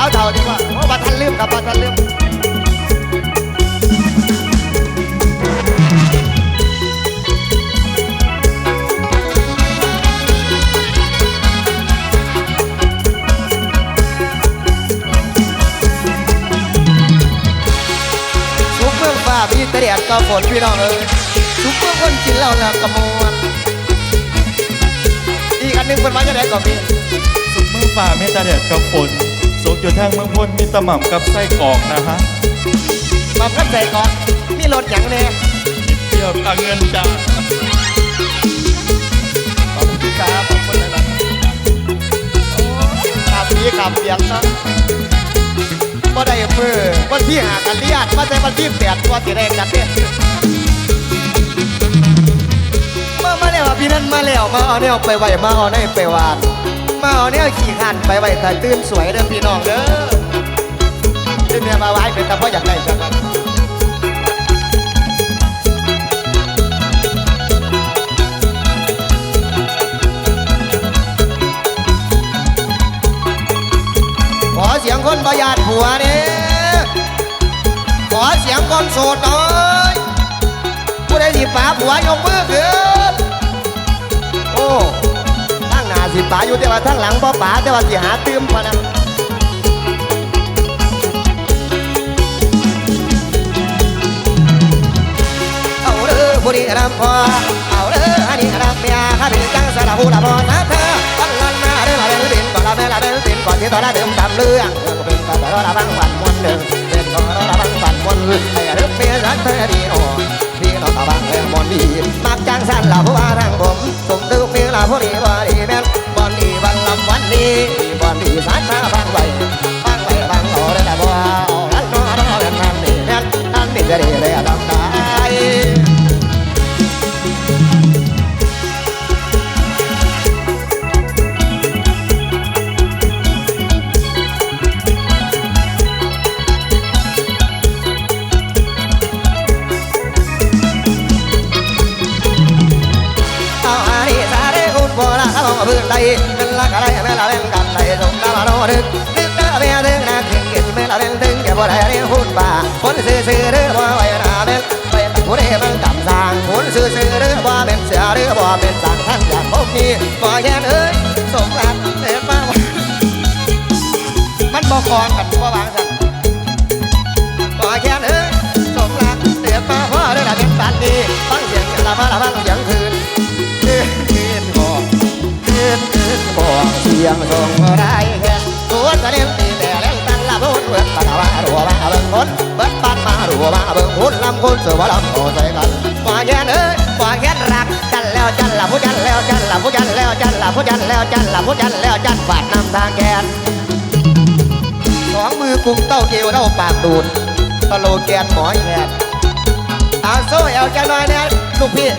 สาวเท่าดีกว่าเพราะว่าท่านลืมครับว่าท่านลืมทุกเมืองฟ้ามีแต่แดดก็ฝนพี่น้องเอ้ยทุกเมืองคนกินเหล้าแล้วกระมวลอีกอันหนึ่งคนมาจะได้ก่อนพี่สุกเมืองฝ่าเมตตาแดดกับฝน อยู่ทางเมืองพลมีตะหม่ำกับไส้กรอกนะฮะมาพักใส่ก่อนมีรถหยังเนี่ยเที่ยวกับเงินจ้าขอบคุณครับขอบคุณนะครับขับดีขับเบียงนะบ่ได้เพื่อวันที่หากันเลียดมาใส่วันที่แปดตัวสีแดงกันเนี่ยมามาแล้วพี่นั่นมาแล้วมาเอาแนวไปไหวมาเอาแนวไปวาน มาเอาแนวขี่ขันไปไหวแต่ตื่นสวยเด้อพี่น้องเด้อเดี๋ยวเมียมาไว้เป็นแต่พ่ออยากได้จังขอเสียงคนประหยัดผัวเนี่ยขอเสียงคนโสดหน่อยผู้ใดที่ป๋าผัวยกมือขึ้นโอ้ สิป๋าอยู่แต่ว่าทั้งหลังบ่ป๋าแต่ว่าสิหาตื้มพะนะเอาเด้อผู้ดีรำพอเอาเด้ออันนี้รำเมียข้าเป็นจังสารหูละพอนะเธอวันลันมาเด้อมาเด้อเป็นก่อนละแม่ละเด้อเป็นก่อนที่ตอนละเดิมทำเรื่องเออเป็นก่อนตอนละบังวันมวนเดิมเป็นก่ง เขาบอกพื้นใดนั่นละกะไรแม่ละเล่นกันใดสมตาวโนดึกดึกตาแม่ดึกนะถึงกินแม่ละเล่นถึงแก่บ่ได้เรียกคุณป่าคนซื่อซื่อเรือบ่ไว้นาเป็นไปตักผู้ใดมันกำสางคนซื่อซื่อเรือบ่เป็นเสือเรือบ่เป็นสังทั้งอย่างพวกนี้บ่แย่เอ้ยสมรักเด็ดมามันบ่คองกัน คนสือว่าลำโอใส่กันบ่แค่เอ้ยบ่แค่รักจันแล้วจันละผู้จันแล้วจันละผู้จันแล้วจันละผู้จันแล้วจันละผู้จันแล้วจันฝาดนำทางแกนสองมือกุมเต้าเกลียวเต้าปากดูดตะโลแกนหมอยแขนเอาโซ่เอาใจหน่อยเนี่ยลูกพี่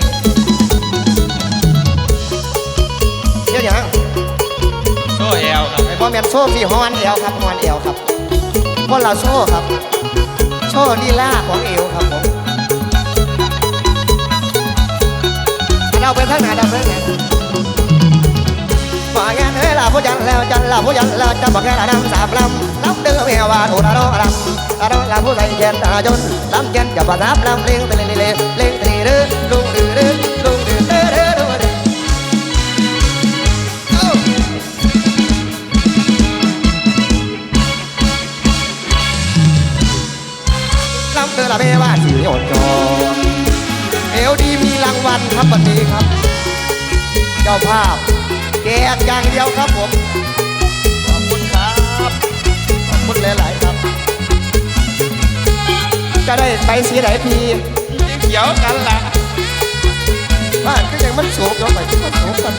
เดี๋ยวยังโซ่แอลครับไอ้พ่อแม่โซ่พี่ฮอนเอวครับฮอนเอวครับพวกเราโซ่ครับ โชว์ลีลาของเอวครับผมเราไปทางไหนเราไปทางฝ่าแกนเอ้ยลาผู้ยันแล้วจันลาผู้ยันแล้วจันบอกแค่ละน้ำสามลำลำเดือเมียว่าถูกละโนลำละโนลำผู้ใส่เย็นตาจนลำเย็นจะประทับลำเลี้ยงตะเลเลเลี้ยงตะเลเด้อลุงดื้อเด้อ วัลครับวันนี้ครับ เจ้าภาพแจกอย่างเดียวครับผม ขอบคุณครับ ขอบคุณหลาย ๆ ครับ จะได้ไปสีไหนพีเขียวกันละบ้านก็ยังมันสูงเนาะไปมันสูงกัน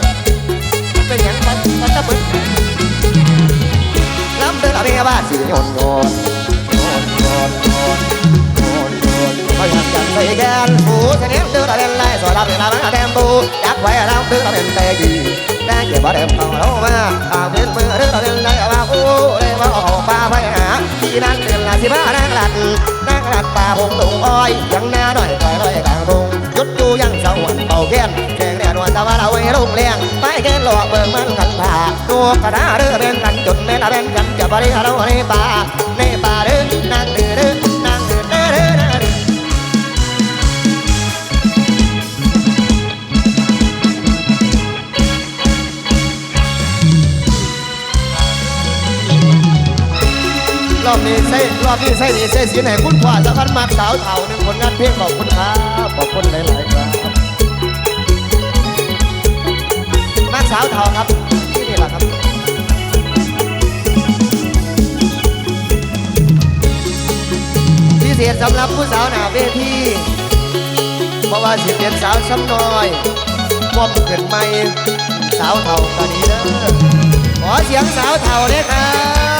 มันเป็นอย่างมันมันจะเบิ้ลลำเดือละเมว่าสีโยนโยน ใส่แกนหูเสน่ห์เดือละเป็นไรสวยละเป็นละมันแดมบูอยากไว้ลำเดือละเป็นเตยีได้เก็บบ่เดิมเอาเรามาอาเป็นมือเดือละเป็นไรว่าโอ้เลยว่าออกป่าไปหาที่นั่นเดือนละสิบ้านางหลัดนางหลัดป่าหงตุงอ้อยยังหน้าหน่อยคอยลอยกลางทงยุดอยู่ยังสวรรค์เป่าแค้นแข่งแน่นอนแต่ว่าเราไว้ลงแรงไปแค่หลอกเบิ่งมันกันผ่าตัวกระดาเรือเบ่งกันจนแม่ละเบ่งกันจะบริหารเอาในป่าในป่า อบนี้ใส่รอบนี้ใส่ดีใส่สีไหนคุณพ่อสะพันมากสาวเถ่าหนึ่งผลงานเพลงขอบคุณครับขอบคุณหลายๆครับมากสาวเถ่าครับที่นี่แหละครับพิเศษสำหรับผู้สาวหน้าเวทีเพราะว่าสิเป็นสาวซ้ำน้อยมอมขึ้นใหม่สาวเถ่าตอนนี้เด้อขอเสียงสาวเถ่าเลยครับ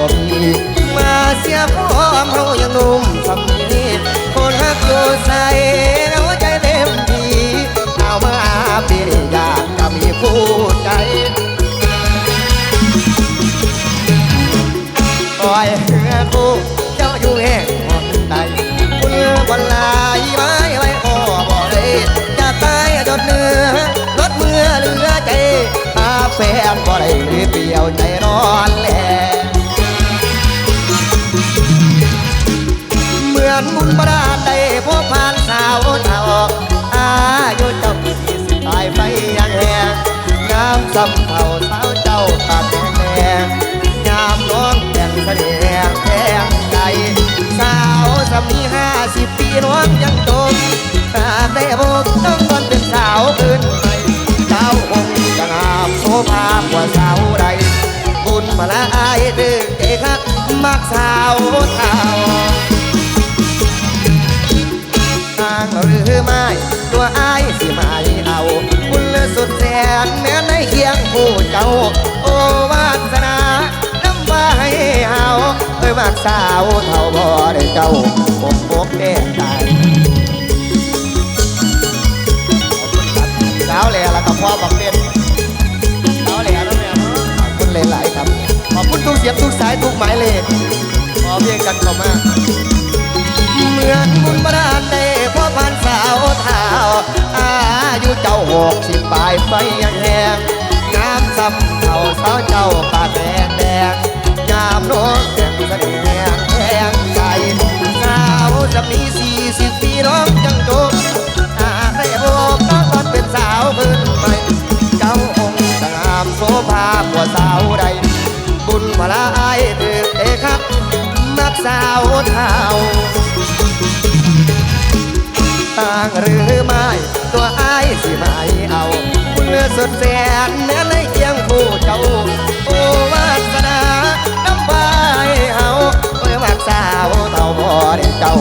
บ่มีมาเสียพร้อมเฮายังหนุ่มสำนีคนฮักอยู่ใส่เอาใจเต็มทีเอามาปีนี้อยากก็มีคู่ งามสำเท่าสาวเจ้าตาแดงแดงยามน้องแต่งเสน่ห์แทงใจสาวสำนีห้าสิบปีน้องยังโตหากได้พบต้องตอนเป็นสาวอื่นไปเจ้าคงจะงามโซภากว่าสาวใดบุญมาละอายเด้อเอกคักมักสาวเท่าทางหรือไม่ตัวอายสิมา สุดแสนแม้ในเคียงผู้เจ้า โอวาสนาน้ำว่าให้เฮาเอ้ยมากสาวเท่าบ่ได้เจ้าปกปกแก้ใจสาวแลแล้วก็พ่อบักเป็น กสิบปลายไฟยังแหงงามซ้ำเท่าสาวเจ้าปากแดงแดงยามน้องแต่งเสน่ห์แทงใจสาวจะมีสี่สิบปีน้องยังโตอาได้พบต้องตอนเป็นสาวเพิ่นใหม่เจ้าองค์งามโสภากว่าสาวใด บุญพลาอายตึกเอครับมักสาวเท้าต่างหรือไม่ สุดแสนแม้ในเคียงผู่เจ้าโอวาสนาน้ำบายเฮาเมื่อมักสาวเต่าบ่ได้เจ้า